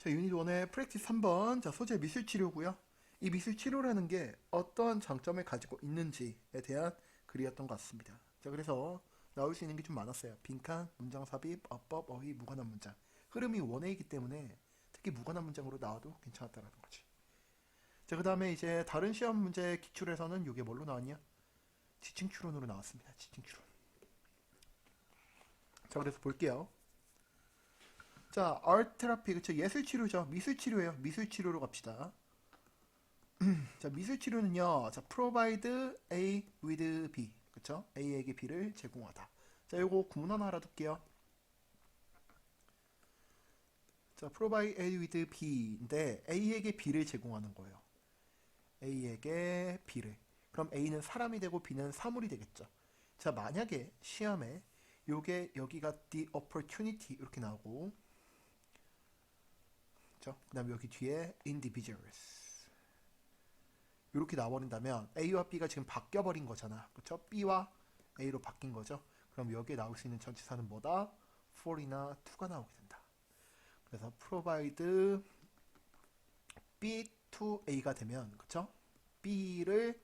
자, 유닛 1의 프랙티스 3번. 자, 소재 미술 치료고요. 이 미술 치료라는 게 어떠한 장점을 가지고 있는지에 대한 글이었던 것 같습니다. 자, 그래서 나올 수 있는 게 좀 많았어요. 빈칸, 문장 삽입, 어법, 어휘, 무관한 문장. 흐름이 원웨이기 때문에 특히 무관한 문장으로 나와도 괜찮았다라는 거지. 자, 그 다음에 이제 다른 시험 문제 기출에서는 이게 뭘로 나왔냐? 지층 추론으로 나왔습니다. 지층 추론. 자, 그래서 볼게요. 자, art 테라피 그쵸 예술 치료죠. 미술 치료예요. 미술 치료로 갑시다. 자, 미술 치료는요. 자, provide A with B. 그쵸? A에게 B를 제공하다. 자, 요거 구문 하나 알아둘게요. 자, provide A with B인데 A에게 B를 제공하는 거예요. A에게 B를. 그럼 A는 사람이 되고 B는 사물이 되겠죠. 자, 만약에 시험에 요게 여기가 the opportunity 이렇게 나오고 그죠? 그 다음 여기 뒤에 individuals 이렇게 나와버린다면 A와 B가 지금 바뀌어 버린 거잖아, 그렇죠? B와 A로 바뀐 거죠. 그럼 여기에 나올 수 있는 전치사는 뭐다? for이나 to가 나오게 된다. 그래서 provide B to A가 되면 그렇죠? B를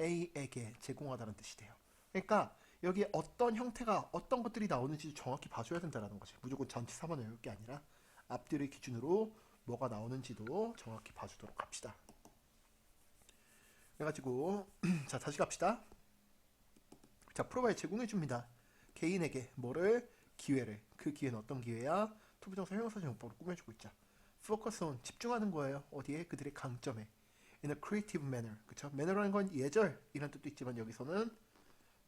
A에게 제공하다는 뜻이 돼요. 그러니까 여기 어떤 형태가 어떤 것들이 나오는지 정확히 봐줘야 된다는 거지. 무조건 전치사만 외울 게 아니라 앞뒤를 기준으로 뭐가 나오는지도 정확히 봐주도록 합시다. 그래가지고 자 다시 갑시다. 자 프로바이 제공해 줍니다. 개인에게 뭐를 기회를 그 기회는 어떤 기회야? 투부정사 형용사 정법으로 꾸며주고 있자. focus on 집중하는 거예요. 어디에 그들의 강점에 in a creative manner 그쵸? manner라는 건 예절 이런 뜻도 있지만 여기서는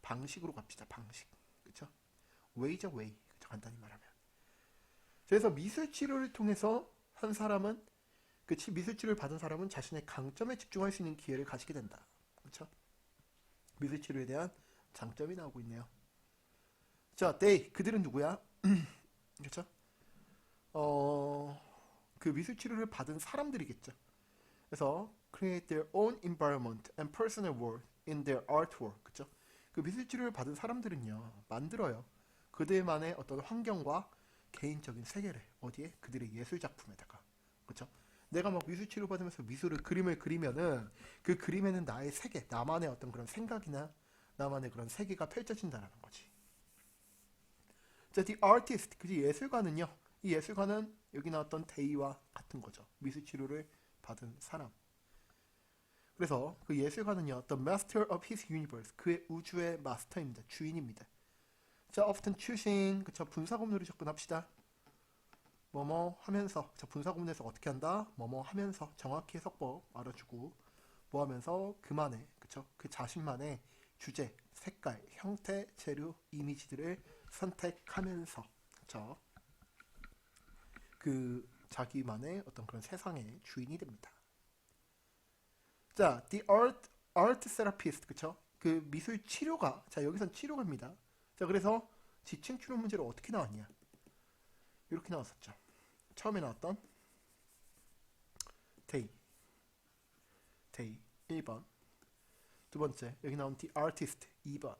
방식으로 갑시다. 방식 그쵸? way죠 way 그쵸? 간단히 말하면. 그래서 미술 치료를 통해서 한 사람은 그 치- 미술 치료를 받은 사람은 자신의 강점에 집중할 수 있는 기회를 가지게 된다. 그렇죠? 미술 치료에 대한 장점이 나오고 있네요. 자, they 그들은 누구야? 그렇죠? 어, 그 미술 치료를 받은 사람들이겠죠. 그래서 create their own environment and personal world in their artwork. 그렇죠? 그 미술 치료를 받은 사람들은요. 만들어요. 그들만의 어떤 환경과 개인적인 세계를 어디에 그들의 예술 작품에다가 그렇죠? 내가 막 미술 치료 받으면서 미술을 그림을 그리면은 그 그림에는 나의 세계, 나만의 어떤 그런 생각이나 나만의 그런 세계가 펼쳐진다라는 거지. 자, the artist, 그 예술가는요. 이 예술가는 여기 나왔던 데이와 같은 거죠. 미술 치료를 받은 사람. 그래서 그 예술가는요, the master of his universe, 그의 우주의 마스터입니다. 주인입니다. 자, often choosing, 그쵸, 분사구문으로 접근합시다. 뭐뭐 하면서, 자, 분사구문에서 어떻게 한다? 뭐뭐 하면서, 정확히 해석법 알아주고, 뭐 하면서, 그만의, 그쵸, 그 자신만의 주제, 색깔, 형태, 재료, 이미지들을 선택하면서, 그쵸, 그 자기만의 어떤 그런 세상의 주인이 됩니다. 자, the art, art therapist, 그쵸, 그 미술 치료가, 자, 여기선 치료가입니다. 자, 그래서 지층 추론 문제를 어떻게 나왔냐? 이렇게 나왔었죠. 처음에 나왔던 데이, 데이 1번. 두 번째, 여기 나온 the artist 2번.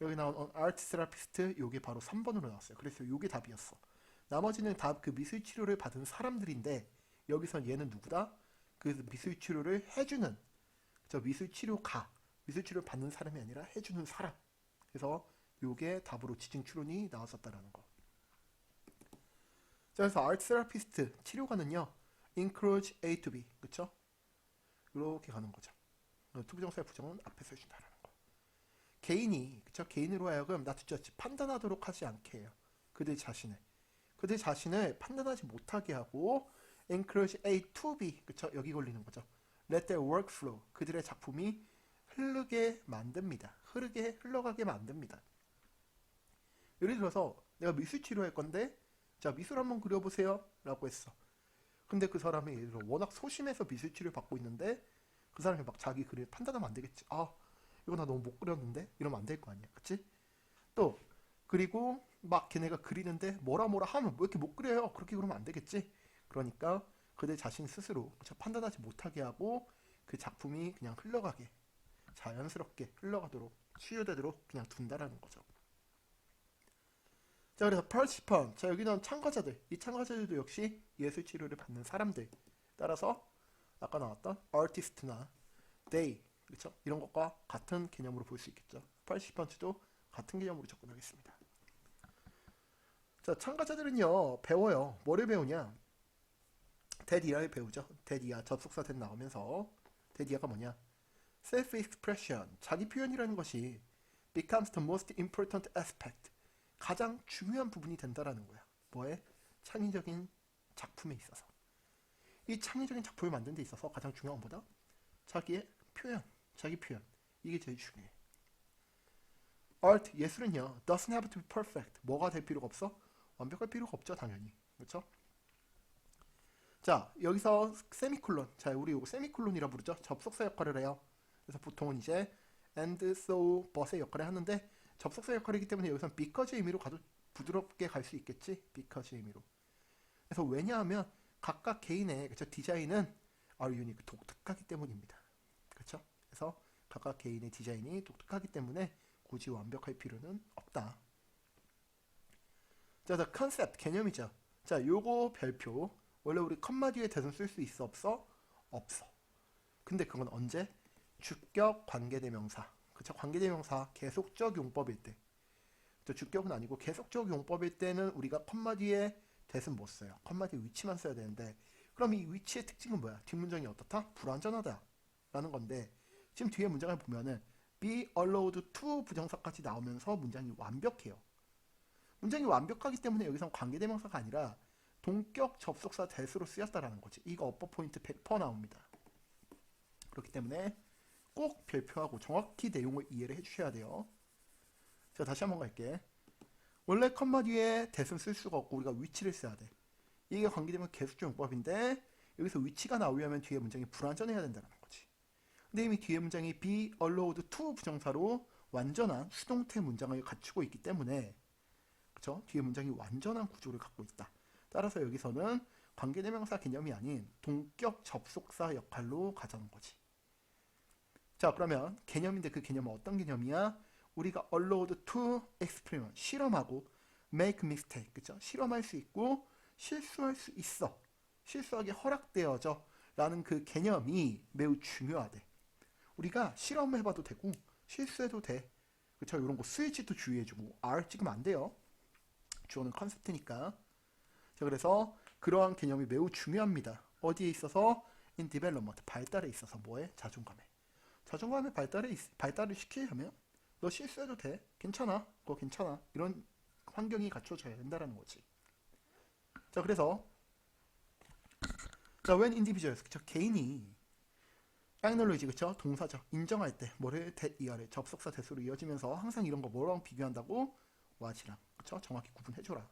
여기 나온 on art therapist 요게 바로 3번으로 나왔어요. 그래서 요게 답이었어. 나머지는 다 그 미술 치료를 받은 사람들인데 여기선 얘는 누구다? 그 미술 치료를 해주는 저 미술 치료가 미술 치료를 받는 사람이 아니라 해주는 사람. 그래서 요게 답으로 지층 추론이 나왔었다라는 거. 자, 그래서 아트 세라피스트 치료가는요. encourage A to B. 그쵸? 이렇게 가는 거죠. 어, 투부정사의 부정은 앞에서 해준다라는 거. 개인이 그쵸? 개인으로 하여금 나투자치 판단하도록 하지 않게 해요. 그들 자신을. 그들 자신을 판단하지 못하게 하고 encourage A to B. 그쵸? 여기 걸리는 거죠. let their work flow. 그들의 작품이 흐르게 만듭니다. 흐르게 흘러가게 만듭니다. 예를 들어서 내가 미술 치료할 건데 자 미술 한번 그려보세요 라고 했어. 근데 그 사람이 예를 들어 워낙 소심해서 미술 치료 받고 있는데 그 사람이 막 자기 그림 판단하면 안 되겠지. 아 이거 나 너무 못 그렸는데 이러면 안 될 거 아니야, 그치? 또 그리고 막 걔네가 그리는데 뭐라 뭐라 하면 왜 이렇게 못 그려요? 그렇게 그러면 안 되겠지. 그러니까 그들 자신 스스로? 판단하지 못하게 하고 그 작품이 그냥 흘러가게 자연스럽게 흘러가도록 치유되도록 그냥 둔다라는 거죠. 자 그래서 participant 자 여기는 참가자들. 이 참가자들도 역시 예술 치료를 받는 사람들. 따라서 아까 나왔던 artist나 they 그렇죠 이런 것과 같은 개념으로 볼 수 있겠죠. participant도 같은 개념으로 접근하겠습니다. 자 참가자들은요 배워요. 뭐를 배우냐? 데디아를 배우죠. 데디아 접속사 된 나오면서. 데디아가 뭐냐 self expression 자기 표현이라는 것이 becomes the most important aspect 가장 중요한 부분이 된다라는 거야. 뭐에? 창의적인 작품에 있어서. 이 창의적인 작품을 만드는 데 있어서 가장 중요한 것보다 자기의 표현, 자기 표현. 이게 제일 중요해. art, 예술은요. doesn't have to be perfect. 뭐가 될 필요가 없어? 완벽할 필요가 없죠, 당연히. 그렇죠? 자, 여기서 세미콜론. 자, 우리 이거 세미콜론이라 부르죠. 접속사 역할을 해요. 그래서 보통은 이제 and, so, but의 역할을 하는데 접속사 역할이기 때문에 여기서 because의 의미로 가도 부드럽게 갈 수 있겠지. because의 의미로. 그래서 왜냐하면 각각 개인의 그쵸 디자인은 are unique 독특하기 때문입니다. 그렇죠? 그래서 각각 개인의 디자인이 독특하기 때문에 굳이 완벽할 필요는 없다. 자, the concept 개념이죠. 자, 요거 별표 원래 우리 컴마 뒤에 대선 쓸 수 있어 없어? 없어. 근데 그건 언제? 주격 관계대명사. 그쵸? 관계대명사 계속적 용법일 때. 또 주격은 아니고 계속적 용법일 때는 우리가 컴마 뒤에 대선 못 써요. 컴마 뒤에 위치만 써야 되는데 그럼 이 위치의 특징은 뭐야? 뒷문장이 어떻다? 불완전하다. 라는 건데 지금 뒤에 문장을 보면은 be allowed to 부정사까지 나오면서 문장이 완벽해요. 문장이 완벽하기 때문에 여기선 관계대명사가 아니라 동격 접속사 대수로 쓰였다라는 거지. 이거 어퍼 포인트 100% 나옵니다. 그렇기 때문에 꼭 별표하고 정확히 내용을 이해를 해주셔야 돼요. 자 다시 한번 갈게. 원래 컴마 뒤에 대수는 쓸 수가 없고 우리가 위치를 써야 돼. 이게 관계되면 계속적 용법인데 여기서 위치가 나오려면 뒤에 문장이 불완전해야 된다는 거지. 근데 이미 뒤에 문장이 be allowed to 부정사로 완전한 수동태 문장을 갖추고 있기 때문에 그쵸? 뒤에 문장이 완전한 구조를 갖고 있다. 따라서 여기서는 관계대명사 개념이 아닌 동격 접속사 역할로 가자는 거지. 자 그러면 개념인데 그 개념은 어떤 개념이야? 우리가 allowed to experiment 실험하고 make mistake 그죠? 실험할 수 있고 실수할 수 있어. 실수하게 허락되어져. 라는 그 개념이 매우 중요하대. 우리가 실험해봐도 되고 실수해도 돼. 그쵸? 이런 거 스위치도 주의해주고 R 찍으면 안 돼요. 주어는 컨셉트니까. 자 그래서 그러한 개념이 매우 중요합니다. 어디에 있어서? in development 발달에 있어서 뭐에? 자존감에 자존감의 발달에 있- 발달을 시키려면 너 실수해도 돼. 괜찮아. 그거 괜찮아. 이런 환경이 갖춰져야 된다는 거지. 자 그래서 자 when individuals 그쵸? 개인이 acknowledge 그쵸? 동사죠 인정할 때 뭐를 대 이하를 접속사 대수로 이어지면서 항상 이런 거 뭐랑 비교한다고? what이랑 그쵸? 정확히 구분해줘라.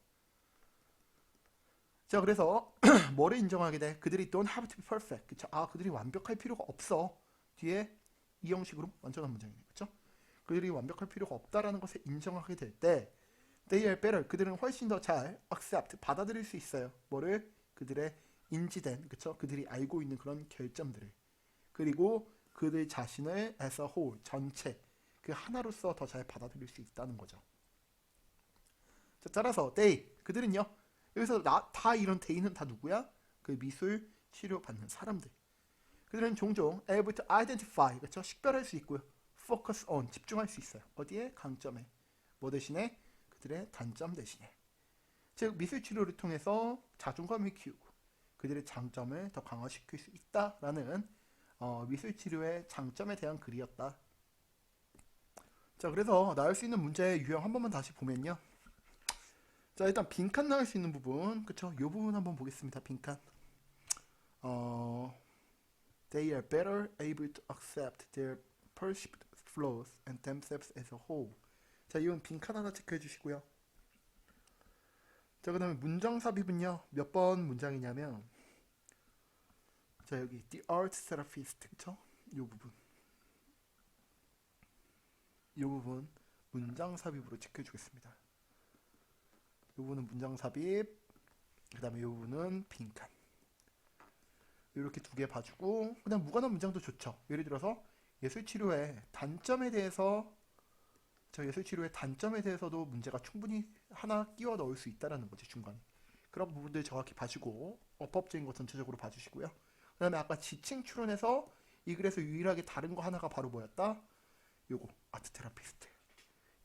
자 그래서 뭐를 인정하게 돼? 그들이 don't have to be perfect 그쵸? 아 그들이 완벽할 필요가 없어. 뒤에 이 형식으로 완전한 문장이네 그쵸? 그들이 완벽할 필요가 없다라는 것을 인정하게 될 때 they are better. 그들은 훨씬 더 잘 accept 받아들일 수 있어요. 뭐를? 그들의 인지된 그쵸? 그들이 알고 있는 그런 결점들을. 그리고 그들 자신을 as a whole 전체 그 하나로서 더 잘 받아들일 수 있다는 거죠. 자, 따라서 they 그들은요. 여기서 나, 다 이런 they는 다 누구야? 그 미술 치료 받는 사람들 그들은 종종 able to identify 그쵸 식별할 수 있고요 focus on 집중할 수 있어요 어디에 강점에 뭐 대신에 그들의 단점 대신에 즉 미술 치료를 통해서 자존감을 키우고 그들의 장점을 더 강화시킬 수 있다라는 어, 미술 치료의 장점에 대한 글이었다. 자 그래서 나올 수 있는 문제의 유형 한 번만 다시 보면요. 자 일단 빈칸 나올 수 있는 부분 그쵸? 요 부분 한번 보겠습니다. 빈칸. 어, they are better able to accept their perceived flaws and themselves as a whole. 자 이건 빈칸 하나 체크해 주시고요. 자, 그 다음에 문장 삽입은요, 몇 번 문장이냐면, 자, 여기, the art therapist, 그쵸? 요 부분. 요 부분, 문장 삽입으로 지켜주겠습니다. 요 부분은 문장 삽입, 그 다음에 요 부분은 빈칸. 이렇게 두 개 봐주고, 그 다음 무관한 문장도 좋죠. 예를 들어서, 예술치료의 단점에 대해서, 저 예술치료의 단점에 대해서도 문제가 충분히 하나 끼워 넣을 수 있다라는 거지 중간에 그런 부분들 정확히 봐주고 어법적인 거 전체적으로 봐주시고요 그 다음에 아까 지칭 추론에서 이 글에서 유일하게 다른 거 하나가 바로 뭐였다? 요거 아트 테라피스트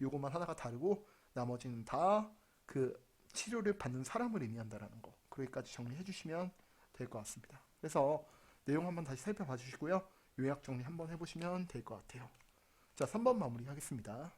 요거만 하나가 다르고 나머지는 다 그 치료를 받는 사람을 의미한다라는 거 거기까지 정리해 주시면 될 것 같습니다. 그래서 내용 한번 다시 살펴봐 주시고요. 요약 정리 한번 해보시면 될 것 같아요. 자 3번 마무리 하겠습니다